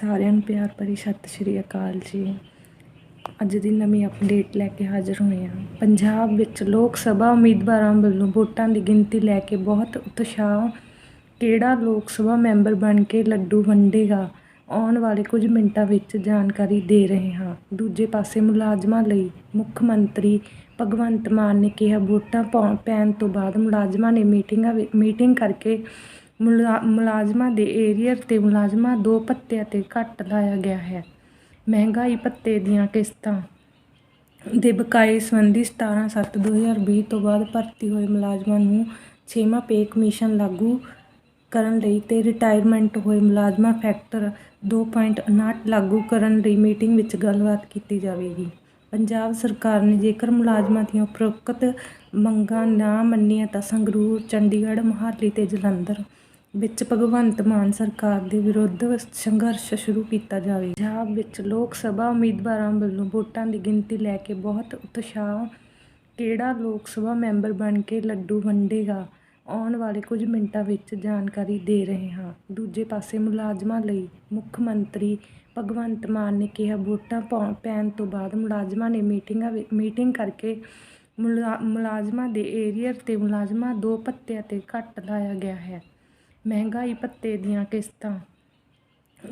ਸਾਰਿਆਂ ਨੂੰ ਪਿਆਰ ਭਰੀ ਸਤਿ ਸ਼੍ਰੀ ਅਕਾਲ ਜੀ। ਅੱਜ ਦੀ ਨਵੀਂ ਅਪਡੇਟ ਲੈ ਕੇ ਹਾਜ਼ਰ ਹੋਏ ਹਾਂ। ਪੰਜਾਬ ਵਿੱਚ ਲੋਕ ਸਭਾ ਉਮੀਦਵਾਰਾਂ ਵੱਲੋਂ ਵੋਟਾਂ ਦੀ ਗਿਣਤੀ ਲੈ ਕੇ ਬਹੁਤ ਉਤਸ਼ਾਹ। ਕਿਹੜਾ ਲੋਕ ਸਭਾ ਮੈਂਬਰ ਬਣ ਕੇ ਲੱਡੂ ਵੰਡੇਗਾ? ਆਉਣ ਵਾਲੇ ਕੁਝ ਮਿੰਟਾਂ ਵਿੱਚ ਜਾਣਕਾਰੀ ਦੇ ਰਹੇ ਹਾਂ। ਦੂਜੇ ਪਾਸੇ ਮੁਲਾਜ਼ਮਾਂ ਲਈ ਮੁੱਖ ਮੰਤਰੀ ਭਗਵੰਤ ਮਾਨ ਨੇ ਕਿਹਾ, ਵੋਟਾਂ ਪਾਉਣ ਪੈਣ ਤੋਂ ਬਾਅਦ ਮੁਲਾਜ਼ਮਾਂ ਨੇ ਮੀਟਿੰਗਾਂ ਵਿ- ਮੀਟਿੰਗ ਕਰਕੇ ਮੁਲਾ- ਮੁਲਾਜ਼ਮਾਂ ਦੇ ਏਰੀਅਰ ਤੇ ਮੁਲਾਜ਼ਮਾਂ ਦੋ ਭੱਤਿਆਂ ਤੇ ਘੱਟ ਲਾਇਆ ਗਿਆ ਹੈ। ਮਹਿੰਗਾਈ ਭੱਤੇ ਦੀਆਂ ਕਿਸ਼ਤਾਂ ਦੇ ਬਕਾਏ ਸੰਬੰਧੀ 17/7/2020 ਤੋਂ ਬਾਅਦ ਭਰਤੀ ਹੋਏ ਮੁਲਾਜ਼ਮਾਂ ਨੂੰ ਛੇਵਾਂ ਪੇ ਕਮਿਸ਼ਨ ਲਾਗੂ ਕਰਨ ਲਈ ਤੇ ਰਿਟਾਇਰਮੈਂਟ ਹੋਏ ਮੁਲਾਜ਼ਮਾਂ ਫੈਕਟਰ 2.59 ਲਾਗੂ ਕਰਨ ਲਈ ਮੀਟਿੰਗ ਵਿੱਚ ਗੱਲਬਾਤ ਕੀਤੀ ਜਾਵੇਗੀ। ਪੰਜਾਬ ਸਰਕਾਰ ਨੇ ਜੇਕਰ ਮੁਲਾਜ਼ਮਾਂ ਦੀਆਂ ਉਪਰੋਕਤ ਮੰਗਾਂ ਨਾ ਮੰਨੀਆਂ ਤਾਂ ਸੰਗਰੂਰ, ਚੰਡੀਗੜ੍ਹ, ਮੁਹਾਲੀ ਤੇ ਜਲੰਧਰ ਵਿੱਚ ਭਗਵੰਤ ਮਾਨ ਸਰਕਾਰ ਦੇ ਵਿਰੁੱਧ ਸੰਘਰਸ਼ ਸ਼ੁਰੂ ਕੀਤਾ ਜਾਵੇ। ਪੰਜਾਬ ਵਿੱਚ ਲੋਕ ਸਭਾ ਉਮੀਦਵਾਰਾਂ ਵੱਲੋਂ ਵੋਟਾਂ ਦੀ ਗਿਣਤੀ ਲੈ ਕੇ ਬਹੁਤ ਉਤਸ਼ਾਹ। ਕਿਹੜਾ ਲੋਕ ਸਭਾ ਮੈਂਬਰ ਬਣ ਕੇ ਲੱਡੂ ਵੰਡੇਗਾ? ਆਉਣ ਵਾਲੇ ਕੁਝ ਮਿੰਟਾਂ ਵਿੱਚ ਜਾਣਕਾਰੀ ਦੇ ਰਹੇ ਹਾਂ। ਦੂਜੇ ਪਾਸੇ ਮੁਲਾਜ਼ਮਾਂ ਲਈ ਮੁੱਖ ਮੰਤਰੀ ਭਗਵੰਤ ਮਾਨ ਨੇ ਕਿਹਾ, ਵੋਟਾਂ ਪਾਉਣ ਪੈਣ ਤੋਂ ਬਾਅਦ ਮੁਲਾਜ਼ਮਾਂ ਨੇ ਮੀਟਿੰਗਾਂ ਵਿ- ਮੀਟਿੰਗ ਕਰਕੇ ਮੁਲਾ- ਮੁਲਾਜ਼ਮਾਂ ਦੇ ਏਰੀਅਰ ਤੇ ਮੁਲਾਜ਼ਮਾਂ ਦੋ ਭੱਤਿਆਂ ਤੇ ਘੱਟ ਲਾਇਆ ਗਿਆ ਹੈ। ਮਹਿੰਗਾਈ ਭੱਤੇ ਦੀਆਂ ਕਿਸ਼ਤਾਂ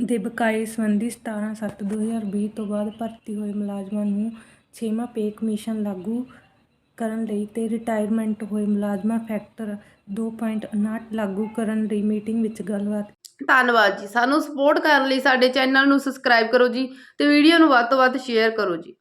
ਦੇ ਬਕਾਏ ਸੰਬੰਧੀ 17/7/2020 ਤੋਂ ਬਾਅਦ ਭਰਤੀ ਹੋਏ ਮੁਲਾਜ਼ਮਾਂ ਨੂੰ ਛੇਵਾਂ ਪੇ ਕਮਿਸ਼ਨ ਲਾਗੂ ਕਰਨ ਲਈ ਤੇ ਰਿਟਾਇਰਮੈਂਟ ਹੋਏ ਮੁਲਾਜ਼ਮਾਂ ਫੈਕਟਰ 2.59 ਲਾਗੂ ਕਰਨ ਲਈ ਮੀਟਿੰਗ ਵਿੱਚ ਗੱਲਬਾਤ ਧੰਨਵਾਦ ਜੀ। ਸਾਨੂੰ ਸਪੋਰਟ ਕਰਨ ਲਈ ਸਾਡੇ ਚੈਨਲ ਨੂੰ ਸਬਸਕ੍ਰਾਈਬ ਕਰੋ ਜੀ ਤੇ ਵੀਡੀਓ ਨੂੰ ਵੱਧ ਤੋਂ ਵੱਧ ਸ਼ੇਅਰ ਕਰੋ ਜੀ।